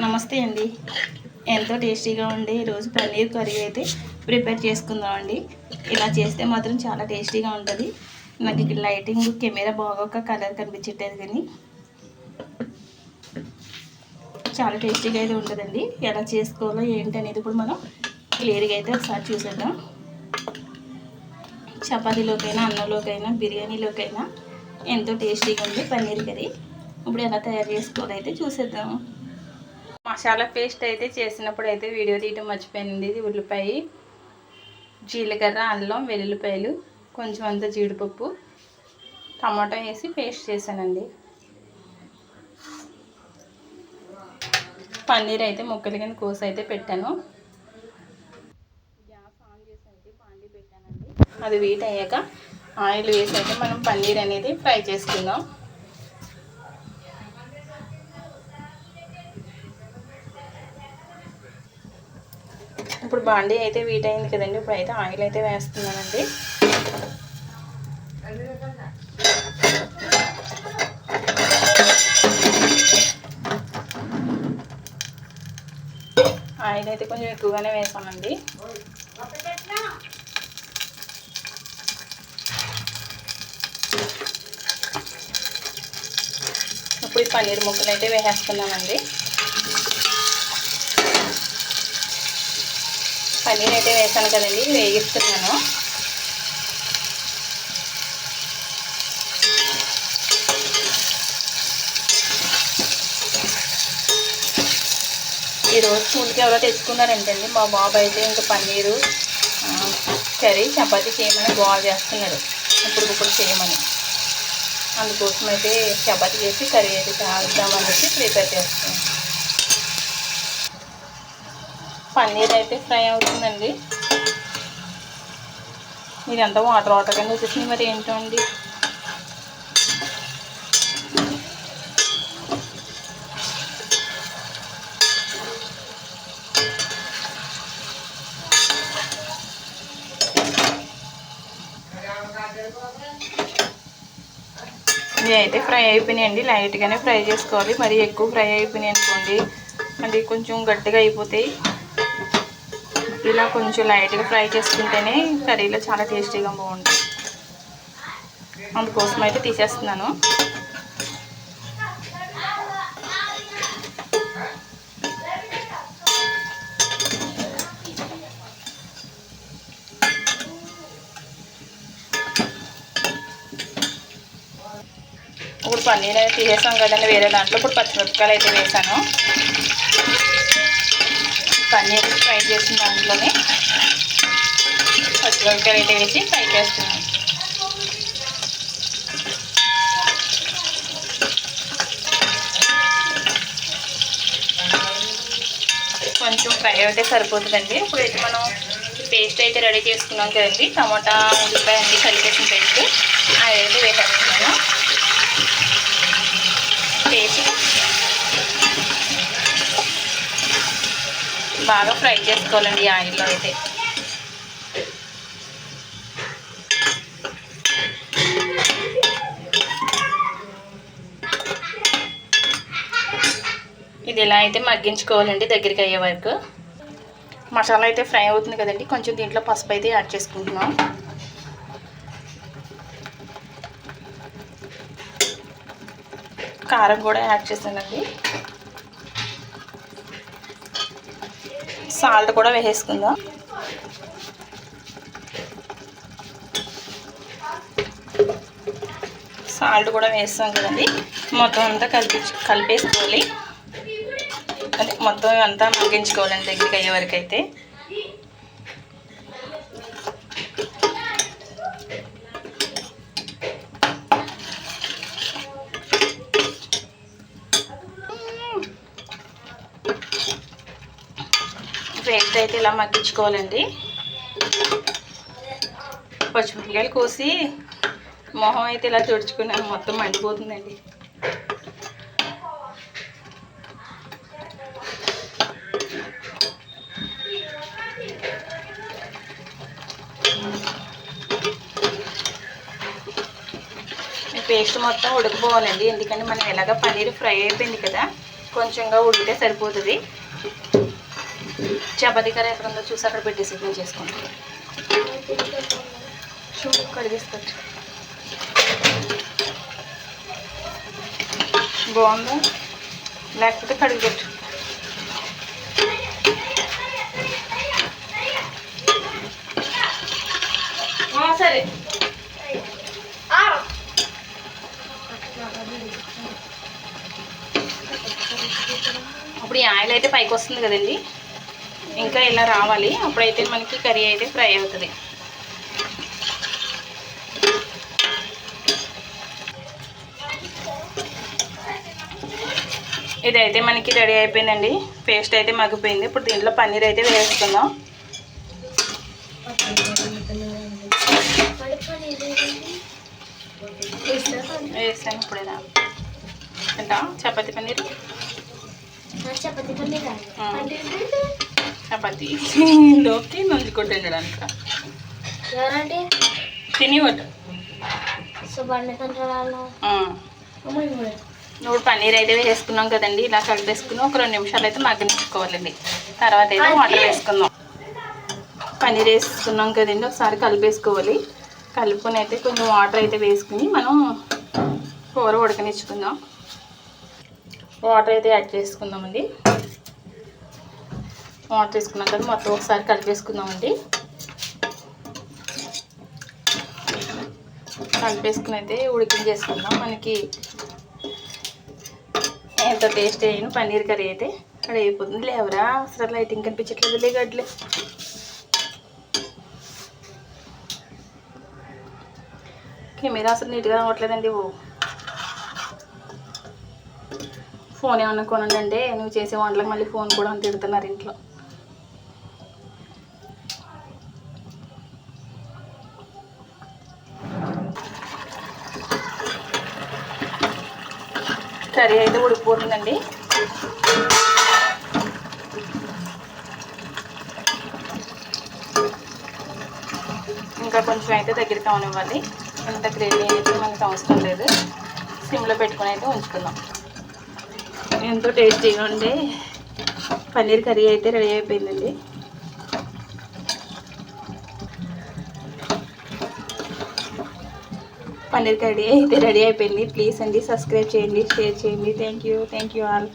నమస్తే అండి. ఎంతో టేస్టీగా ఉండే ఈరోజు పన్నీర్ కర్రీ అయితే ప్రిపేర్ చేసుకుందామండి ఇలా చేస్తే మాత్రం చాలా టేస్టీగా ఉంటుంది. నాకు ఇక్కడ లైటింగ్ కెమెరా బాగోక కలర్ కనిపించట్లేదు కానీ చాలా టేస్టీగా అయితే ఉంటుందండి. ఎలా చేసుకోవాలో ఏంటి అనేది ఇప్పుడు మనం క్లియర్గా అయితే ఒకసారి చూసేద్దాం. చపాతీలోకైనా అన్నంలోకైనా బిర్యానీలోకైనా ఎంతో టేస్టీగా ఉంది పన్నీర్ కర్రీ. ఇప్పుడు ఎలా తయారు చేసుకోవాలో అయితే చూసేద్దాం. మసాలా పేస్ట్ అయితే చేసినప్పుడు అయితే వీడియో తీయటం మర్చిపోయింది ఇది ఉల్లిపాయ జీలకర్ర అల్లం వెల్లుల్లిపాయలు కొంచెం అంత జీడిపప్పు టమాటా వేసి పేస్ట్ చేశానండి. పన్నీర్ అయితే ముక్కలు కింద కోసి అయితే పెట్టాను. గ్యాస్ ఆన్ చేసి అయితే పాండి పెట్టానండి. అది వీట్ అయ్యాక ఆయిల్ వేసి అయితే మనం పన్నీర్ అనేది ఫ్రై చేసుకుందాం. ఇప్పుడు బాండీ అయితే వీట్ అయింది కదండి. ఇప్పుడు అయితే ఆయిల్ అయితే వేస్తున్నానండి. ఆయిల్ అయితే కొంచెం ఎక్కువగానే వేసామండి ఇప్పుడు ఈ పన్నీర్ ముక్కలు అయితే వేసేస్తున్నామండి పన్నీర్ అయితే వేసాను కదండి వేగిస్తున్నాను. ఈరోజు స్కూల్కి ఎవరో తెచ్చుకున్నారంటండి మా బాబు అయితే ఇంకా పన్నీరు కర్రీ చపాతీ చేయమని బాగు చేస్తున్నాడు ఇప్పుడు ఇప్పుడు చేయమని. అందుకోసం అయితే చపాతీ చేసి కర్రీ అయితే చేద్దామని చెప్పి ప్రిపేర్ చేస్తున్నాను. పన్నీర్ అయితే ఫ్రై అవుతుందండి. ఇదంతా వాటర్ వాటర్ కింద వచ్చేసింది. మరి ఏంటో అండి ఇవి అయితే ఫ్రై అయిపోయినాయండి. లైట్గానే ఫ్రై చేసుకోవాలి. మరి ఎక్కువ ఫ్రై అయిపోయినాయి అనుకోండి. అంటే కొంచెం గట్టిగా అయిపోతాయి. ఇలా కొంచెం లైట్గా ఫ్రై చేసుకుంటేనే కర్రీలో చాలా టేస్టీగా బాగుంటుంది. అందుకోసం అయితే తీసేస్తున్నాను. ఇప్పుడు పన్నీర్ అయితే తీసేసాం కదండి వేరే దాంట్లో ఇప్పుడు పచ్చిమిరపకాయలు అయితే వేసాను. పన్నీర్ ఫ్రై చేసిన దాంట్లోనే పచ్చిమిరపకాయలు అయితే వేసి ఫ్రై చేస్తున్నాను. కొంచెం ఫ్రై అయితే సరిపోతుందండి. ఇప్పుడైతే మనం పేస్ట్ అయితే రెడీ చేసుకున్నాం కదండి. టమాటా ఉల్లిపాయ అన్ని కలిపేసిన పేస్ట్. బాగా ఫ్రై చేసుకోవాలండి ఆయిల్లో అయితే. ఇది ఇలా అయితే మగ్గించుకోవాలండి దగ్గరికి అయ్యే వరకు. మసాలా అయితే ఫ్రై అవుతుంది కదండి. కొంచెం దీంట్లో పసుపు అయితే యాడ్ చేసుకుంటున్నాం. కారం కూడా యాడ్ చేసానండి సాల్ట్ కూడా వేసేసుకుందాం. సాల్ట్ కూడా వేస్తాం కదండి. మొత్తం అంతా కలిపి కలిపేసుకోవాలి. అంటే మొత్తం అంతా మగ్గించుకోవాలండి దగ్గరికి అయ్యే వరకు అయితే ఫస్ట్ అయితే ఇలా మగ్గించుకోవాలండి. పచ్చిమిరపకాయలు కోసి మొహం అయితే ఇలా తుడుచుకున్నాను మొత్తం మండిపోతుందండి. పేస్ట్ మొత్తం ఉడికిపోవాలండి ఎందుకంటే మనం ఎలాగ పన్నీర్ ఫ్రై అయిపోయింది కదా కొంచెంగా ఉడికితే సరిపోతుంది. చపాతీ కర్రీ ఎక్కడ ఉందో చూసి అక్కడ పెట్టేసి నేను చేసుకుంటాను చూడు కడిగేసుకోవచ్చు. బాగుందా? లేకపోతే కడిగొచ్చు సరే. అప్పుడు ఈ ఆయిల్ అయితే పైకి వస్తుంది కదండి. ఇంకా ఇలా రావాలి. అప్పుడైతే మనకి కర్రీ అయితే ఫ్రై అవుతుంది. ఇదైతే మనకి రెడీ అయిపోయిందండి. పేస్ట్ అయితే మగ్గిపోయింది. ఇప్పుడు దీంట్లో పన్నీర్ అయితే వేసుకుందాం. వేసాను ఇప్పుడేనా తింటా చపాతీ పన్నీర్? చపాతీ పన్నీర్? చపాతీ. లోకి నంచుకుంటూ తినడానికి తిని ఇప్పుడు పన్నీర్ అయితే వేసుకున్నాం కదండి. ఇలా కలిపేసుకుని ఒక రెండు నిమిషాలు అయితే మగ్గనిచ్చుకోవాలండి తర్వాత అయితే వాటర్ వేసుకుందాం. పన్నీర్ వేసుకున్నాం కదండి. ఒకసారి కలిపేసుకోవాలి కలుపుకొని అయితే కొంచెం వాటర్ అయితే వేసుకుని మనం కూర ఉడకనిచ్చుకుందాం. వాటర్ అయితే యాడ్ చేసుకుందామండి. వాటర్ వేసుకున్నాం కదా మొత్తం ఒకసారి కలిపేసుకుందామండి కలిపేసుకుని అయితే ఉడికించేసుకుందాం మనకి ఎంత టేస్ట్ అయిన పన్నీర్ కర్రీ అయితే అక్కడ అయిపోతుంది లేవరా అసలు లైటింగ్ కనిపించట్లేదు లే గడ్లే కెమెరా అసలు నీట్గా రావట్లేదండి ఓ. ఫోన్ ఏమన్నా కొనండి అంటే నువ్వు చేసే వంటలకు మళ్ళీ ఫోన్ కూడా అంత తిడుతున్నారు ఇంట్లో. కర్రీ అయితే ఉడికిపోతుందండి. ఇంకా కొంచెం అయితే దగ్గరికి అవనివ్వాలి ఇంత గ్రేవీ అయితే మనకి అవసరం లేదు. సిమ్లో పెట్టుకుని అయితే ఉంచుకుందాం. ఎంతో టేస్టీగా ఉండే పన్నీర్ కర్రీ అయితే రెడీ అయిపోయిందండి. పన్నీర్ కర్రీ అయితే రెడీ అయిపోయింది. ప్లీజ్ అండి సబ్స్క్రైబ్ చేయండి షేర్ చేయండి. Thank you thank you all